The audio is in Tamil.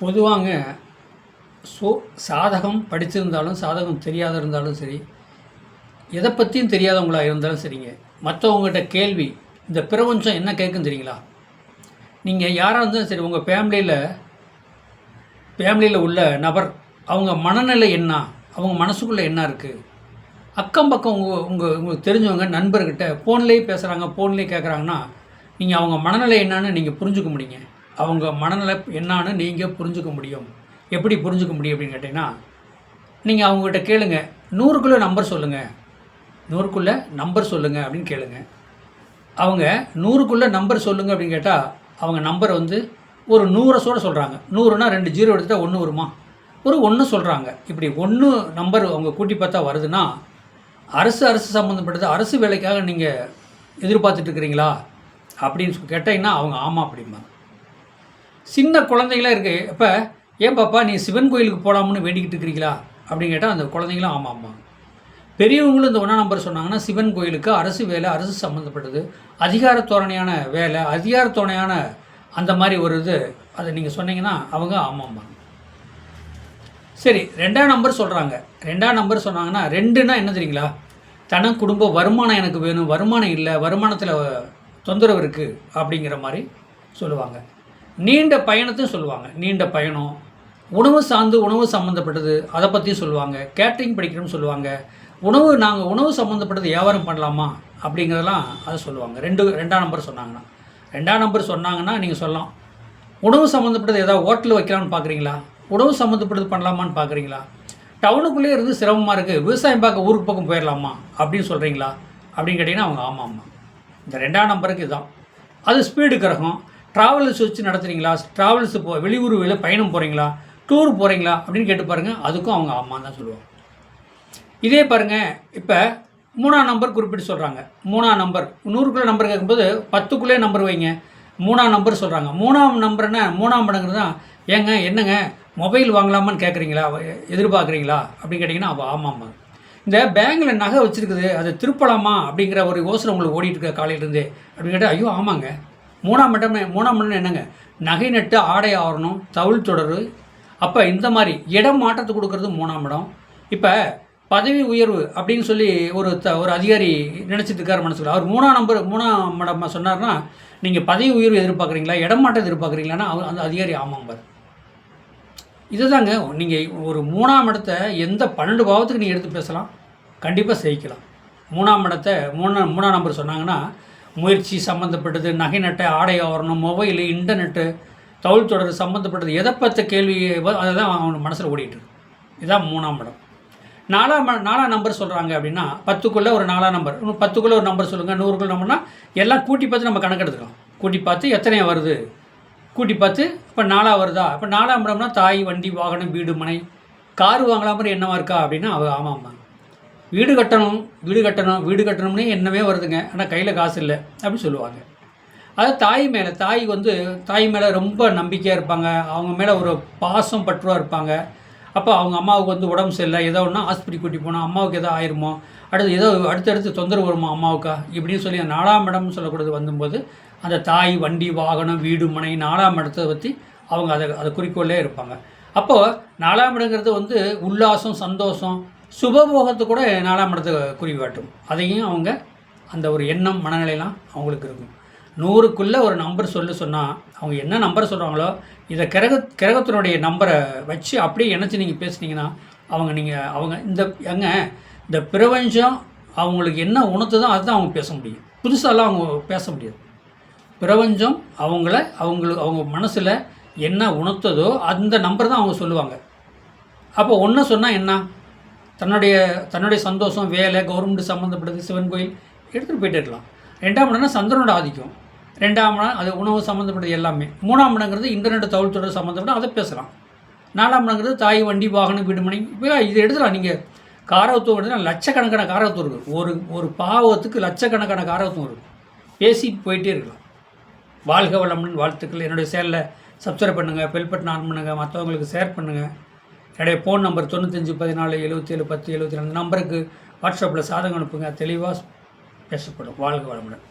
பொதுவாங்க ஸோ சாதகம் படித்திருந்தாலும் சாதகம் தெரியாத இருந்தாலும் சரி எதை பற்றியும் தெரியாதவங்களாக இருந்தாலும் சரிங்க. மற்றவங்ககிட்ட கேள்வி இந்த பிரபஞ்சம் என்ன கேட்கும் தெரியுங்களா? நீங்கள் யாராக இருந்தாலும் சரி உங்கள் ஃபேமிலியில் ஃபேமிலியில் உள்ள நபர் அவங்க மனநிலை என்ன? அவங்க மனசுக்குள்ளே என்ன இருக்குது அக்கம் பக்கம் உங்கள் உங்கள் உங்களுக்கு தெரிஞ்சவங்க நண்பர்கிட்ட ஃபோன்லேயே பேசுகிறாங்க ஃபோன்லேயே கேட்குறாங்கன்னா நீங்கள் அவங்க மனநிலை என்னன்னு நீங்கள் புரிஞ்சுக்க முடியுங்க. அவங்க மனநிலை என்னான்னு நீங்கள் புரிஞ்சுக்க முடியும். எப்படி புரிஞ்சுக்க முடியும் அப்படின்னு கேட்டிங்கன்னா நீங்கள் அவங்ககிட்ட கேளுங்க. நூறுக்குள்ளே நம்பர் சொல்லுங்கள் நூறுக்குள்ளே நம்பர் சொல்லுங்கள் அப்படின்னு கேளுங்க. அவங்க நூறுக்குள்ளே நம்பர் சொல்லுங்கள் அப்படின்னு கேட்டால் அவங்க நம்பர் வந்து ஒரு நூறை சோட சொல்கிறாங்க நூறுனா ரெண்டு ஜீரோ எடுத்துகிட்டா ஒன்று வருமா? ஒரு ஒன்று சொல்கிறாங்க இப்படி ஒன்று நம்பர் அவங்க கூட்டி பார்த்தா வருதுன்னா அரசு அரசு சம்மந்தப்பட்டது அரசு வேலைக்காக நீங்கள் எதிர்பார்த்துட்ருக்குறீங்களா அப்படின்னு கேட்டிங்கன்னா அவங்க ஆமாம் அப்படிம்பாங்க. சின்ன குழந்தைங்களாம் இருக்கு. இப்போ ஏன் பாப்பா நீ சிவன் கோயிலுக்கு போகலாம்னு வேண்டிக்கிட்டு இருக்கிறீங்களா? அப்படின்னு கேட்டால் அந்த குழந்தைங்களும் ஆமாம் ஆமாம் பெரியவங்களும் இந்த ஒன்றா நம்பர் சொன்னாங்கன்னா சிவன் கோயிலுக்கு அரசு வேலை அரசு சம்மந்தப்பட்டது அதிகார தோரணையான வேலை அதிகார தோரணையான அந்த மாதிரி ஒரு இது அதை நீங்கள் சொன்னீங்கன்னா அவங்க ஆமாம்பாங்க சரி ரெண்டாம் நம்பர் சொல்கிறாங்க ரெண்டாம் நம்பர் சொன்னாங்கன்னா ரெண்டுன்னா என்ன தெரியுங்களா? தன குடும்ப வருமானம் எனக்கு வேணும் வருமானம் இல்லை வருமானத்தில் தொந்தரவு இருக்குது அப்படிங்கிற மாதிரி சொல்லுவாங்க. நீண்ட பயணத்தையும் சொல்லுவாங்க. நீண்ட பயணம். உணவு சார்ந்து உணவு சம்மந்தப்பட்டது அதை பற்றியும் சொல்லுவாங்க. கேட்ரிங் படிக்கணும்னு சொல்லுவாங்க. உணவு நாங்கள் உணவு சம்மந்தப்பட்டது வியாபாரம் பண்ணலாமா? அப்படிங்கிறதெல்லாம் அதை சொல்லுவாங்க. ரெண்டு ரெண்டாம் நம்பர் சொன்னாங்கன்னா. ரெண்டாம் நம்பர் சொன்னாங்கன்னா நீங்கள் சொல்லலாம். உணவு சம்மந்தப்பட்டது ஏதாவது ஹோட்டல் வைக்கலாம்னு பார்க்குறீங்களா உணவு சம்மந்தப்பட்டது பண்ணலாமான்னு பார்க்குறீங்களா டவுனுக்குள்ளேயே இருந்து சிரமமாக இருக்குது விவசாயம் பார்க்க ஊருக்கு பக்கம் போயிடலாமா அப்படின்னு சொல்கிறீங்களா அப்படின்னு கேட்டிங்கன்னா அவங்க ஆமாம் ஆமாம் இந்த ரெண்டாம் நம்பருக்கு இதுதான். அது ஸ்பீடு கிரகம் ட்ராவல்ஸ் வச்சு நடத்துகிறீங்களா ட்ராவல்ஸ் போ வெளியூர் வெளில பயணம் போகிறீங்களா டூர் போகிறீங்களா அப்படின்னு கேட்டு பாருங்கள் அதுக்கும் அவங்க ஆமாம் தான் சொல்லுவாங்க. இதே பாருங்கள் இப்போ மூணாம் நம்பர் குறிப்பிட்டு சொல்கிறாங்க மூணாம் நம்பர் நூறுக்குள்ளே நம்பர் கேட்கும்போது பத்துக்குள்ளே நம்பர் வைங்க. மூணாம் நம்பர் சொல்கிறாங்க மூணாம் நம்பர்னா மூணாம் மடங்கு தான் ஏங்க என்னங்க மொபைல் வாங்கலாமான்னு கேட்குறீங்களா எதிர்பார்க்குறீங்களா? அப்படின்னு கேட்டிங்கன்னா அவள் ஆமாம்மா இந்த பேங்கில் நகை வச்சுருக்குது அதை திருப்பலாமா? அப்படிங்கிற ஒரு யோசனை உங்களுக்கு ஓடிட்டு இருக்க காலையிலேருந்தே. அப்படின்னு கேட்டால் ஐயோ ஆமாங்க. மூணாம் மட்டம் மூணாம் மட்டம் என்னங்க? நகை நட்டு ஆடை ஆவரணம் தவுள் தொடர். அப்போ இந்த மாதிரி இடம் மாற்றத்தை கொடுக்கறது மூணாம் இடம். இப்போ பதவி உயர்வு அப்படின்னு சொல்லி ஒரு த ஒரு அதிகாரி நினச்சிட்டு இருக்கார் மனசுல அவர் மூணாம் நம்பர் மூணாம் மடமாக சொன்னார்னா நீங்கள் பதவி உயர்வு எதிர்பார்க்குறீங்களா? இடம் மாற்றம் எதிர்பார்க்குறீங்களான்னா அவர் அந்த அதிகாரி ஆமாம்பார் இதுதாங்க நீங்கள் ஒரு மூணாம் இடத்தை எந்த பன்னெண்டு பாவத்துக்கு நீங்கள் எடுத்து பேசலாம்? கண்டிப்பாக செய்யிக்கலாம் மூணாம் இடத்தை மூணாம் மூணாம் நம்பர் சொன்னாங்கன்னா முயற்சி சம்மந்தப்பட்டது நகை நட்டை ஆடை ஆவரணம் மொபைலு இன்டர்நெட்டு தவுள் தொடர் சம்மந்தப்பட்டது எதை பற்ற கேள்வி அதை தான் அவன் மனசில் ஓடிட்டு இதுதான் மூணாம் இடம். நாலாம் நாலாம் நம்பர் சொல்கிறாங்க அப்படின்னா பத்துக்குள்ளே ஒரு நாலாம் நம்பர் இன்னும் பத்துக்குள்ளே ஒரு நம்பர் சொல்லுங்கள் நூறுக்குள்ள நம்பர்னா எல்லாம் கூட்டி பார்த்து நம்ம கணக்கெடுத்துக்கலாம் கூட்டி பார்த்து எத்தனையா வருது? கூட்டி பார்த்து இப்போ நாலாக வருதா? இப்போ நாலாம் இடம்னா தாய் வண்டி வாகனம் வீடு மனை. கார் வாங்கலாம் மாதிரி என்னவா இருக்கா அப்படின்னா அவ ஆமாம். வீடு கட்டணும் வீடு கட்டணும் வீடு கட்டணும்னே எண்ணமே வருதுங்க. ஆனால் கையில் காசு இல்லை அப்படின்னு சொல்லுவாங்க. அது தாய் மேலே தாய் வந்து தாய் மேலே ரொம்ப நம்பிக்கையாக இருப்பாங்க. அவங்க மேலே ஒரு பாசம் பற்றுவாக இருப்பாங்க. அப்போ அவங்க அம்மாவுக்கு வந்து உடம்பு சரியில்லை. ஏதோ ஒன்றா ஹாஸ்பிட்டல் கூட்டி போனால் அம்மாவுக்கு ஏதோ ஆயிருமோ? அடுத்து ஏதோ அடுத்தடுத்து தொந்தரவு வருமா அம்மாவுக்கா? இப்படின்னு சொல்லி நாலாம் இடம்னு சொல்லக்கூடாது வந்தும்போது அந்த தாய் வண்டி வாகனம் வீடு மனை நாலாம் இடத்தை பற்றி அவங்க அதை அதை குறிக்கோளே இருப்பாங்க. அப்போது நாலாம் இடங்கிறது வந்து உல்லாசம் சந்தோஷம் சுபபோகத்தை கூட நாலாம் இடத்தை குறிவாட்டும் அதையும் அவங்க அந்த ஒரு எண்ணம் மனநிலையெல்லாம் அவங்களுக்கு இருக்கும். நூறுக்குள்ளே ஒரு நம்பர் சொல்ல சொன்னால் அவங்க என்ன நம்பர் சொல்கிறாங்களோ இதை கிரக கிரகத்தினுடைய நம்பரை வச்சு அப்படியே இணைச்சி நீங்கள் பேசுனீங்கன்னா அவங்க நீங்கள் அவங்க இந்த எங்க இந்த பிரபஞ்சம் அவங்களுக்கு என்ன உணர்த்துதோ அதுதான் அவங்க பேச முடியும். புதுசாலாம் அவங்க பேச முடியாது. பிரபஞ்சம் அவங்கள அவங்களுக்கு அவங்க மனசில் என்ன உணர்த்ததோ அந்த நம்பர் தான் அவங்க சொல்லுவாங்க. அப்போ ஒன்று சொன்னால் என்ன? தன்னுடைய தன்னுடைய சந்தோஷம் வேலை கவர்மெண்ட் சம்மந்தப்பட்டது சிவன் கோயில் எடுத்துகிட்டு போயிட்டே இருக்கலாம். ரெண்டாம் இடம்னா சந்திரனோட ஆதிக்கம். ரெண்டாம் இடம் அது உணவு சம்மந்தப்பட்டது எல்லாமே. மூணாம் இடங்கிறது இன்டர்நெட் தகவல் தொடர்பு சம்மந்தப்பட்ட அதை பேசலாம். நாலாம் இடங்கிறது தாய் வண்டி வாகனம் வீடுமனை இப்போ இது எடுத்துலாம் நீங்கள் காரகத்துவம் எடுத்துனா லட்சக்கணக்கான காரகத்துவம் இருக்குது ஒரு ஒரு பாவத்துக்கு லட்சக்கணக்கான காரகத்துவம் இருக்குது பேசிட்டு போயிட்டே இருக்கலாம். வாழ்க வளம்னு வாழ்த்துக்கள். என்னுடைய சேனலை சப்ஸ்கிரைப் பண்ணுங்கள் பெல் பட்டன் ஆன் பண்ணுங்கள் மற்றவங்களுக்கு ஷேர் பண்ணுங்கள் என்னுடைய ஃபோன் நம்பர் தொண்ணூத்தஞ்சு பதினாலு எழுபத்தி ஏழு பத்து எழுபத்தி ரெண்டு நம்பருக்கு வாட்ஸ்அப்பில் சாதகம் அனுப்புங்க. தெளிவாக பேசப்படும். வாழ்க வளமுடன்.